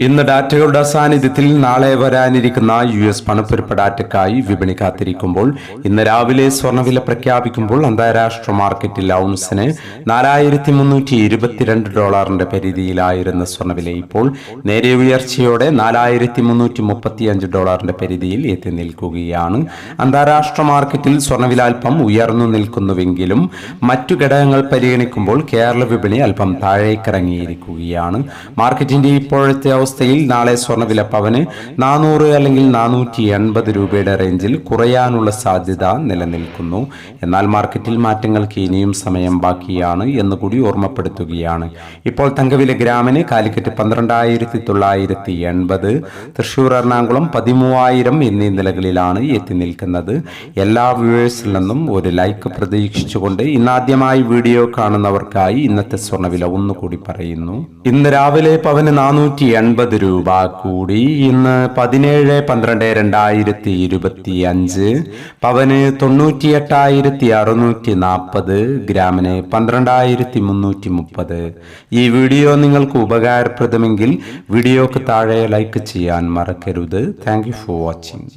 ഇന്ന് ഡാറ്റകളുടെ സാന്നിധ്യത്തിൽ നാളെ വരാനിരിക്കുന്ന യു എസ് പണപ്പെരുപ്പ ഡാറ്റയ്ക്കായി വിപണി കാത്തിരിക്കുമ്പോൾ ഇന്ന് രാവിലെ സ്വർണവില പ്രഖ്യാപിക്കുമ്പോൾ അന്താരാഷ്ട്ര മാർക്കറ്റിൽ ഔൺസിന് നാലായിരത്തി മുന്നൂറ്റി ഇരുപത്തിരണ്ട് ഡോളറിന്റെ പരിധിയിലായിരുന്ന സ്വർണവില ഇപ്പോൾ നേരെ ഉയർച്ചയോടെ നാലായിരത്തി മുന്നൂറ്റി മുപ്പത്തിയഞ്ച് ഡോളറിന്റെ പരിധിയിൽ എത്തി നിൽക്കുകയാണ്. അന്താരാഷ്ട്ര മാർക്കറ്റിൽ സ്വർണവില അല്പം ഉയർന്നു നിൽക്കുന്നുവെങ്കിലും മറ്റു ഘടകങ്ങൾ പരിഗണിക്കുമ്പോൾ കേരള വിപണി അല്പം താഴേക്കിറങ്ങിയിരിക്കുകയാണ്. മാർക്കറ്റിന്റെ ഇപ്പോഴത്തെ അവസ്ഥയിൽ നാളെ സ്വർണവില പവന് നാനൂറ് അല്ലെങ്കിൽ നാനൂറ്റി എൺപത് രൂപയുടെ റേഞ്ചിൽ കുറയാനുള്ള സാധ്യത നിലനിൽക്കുന്നു. എന്നാൽ മാർക്കറ്റിൽ മാറ്റങ്ങൾക്ക് ഇനിയും സമയം ബാക്കിയാണ് എന്ന് കൂടി ഓർമ്മപ്പെടുത്തുകയാണ്. ഇപ്പോൾ തങ്കവില ഗ്രാമിന് കാലിക്കറ്റ് പന്ത്രണ്ടായിരത്തി തൊള്ളായിരത്തി എൺപത് തൃശൂർ എറണാകുളം പതിമൂവായിരം എന്നീ നിലകളിലാണ് എത്തി നിൽക്കുന്നത്. എല്ലാ വ്യൂവേഴ്സിൽ നിന്നും ഒരു ലൈക്ക് പ്രതീക്ഷിച്ചുകൊണ്ട് ഇന്നാദ്യമായി വീഡിയോ കാണുന്നവർക്കായി ഇന്നത്തെ സ്വർണവില ഒന്നുകൂടി പറയുന്നു. ഇന്ന് രാവിലെ പവന് നാനൂറ്റി എൺപത് രൂപ കൂടി ഇന്ന് പതിനേഴ് പന്ത്രണ്ട് രണ്ടായിരത്തി ഇരുപത്തി അഞ്ച് പവന് തൊണ്ണൂറ്റി എട്ടായിരത്തി അറുന്നൂറ്റി നാൽപ്പത് ഗ്രാമിന് പന്ത്രണ്ടായിരത്തി മുന്നൂറ്റി മുപ്പത്. ഈ വീഡിയോ നിങ്ങൾക്ക് ഉപകാരപ്രദമെങ്കിൽ വീഡിയോക്ക് താഴെ ലൈക്ക് ചെയ്യാൻ മറക്കരുത്. Thank for watching.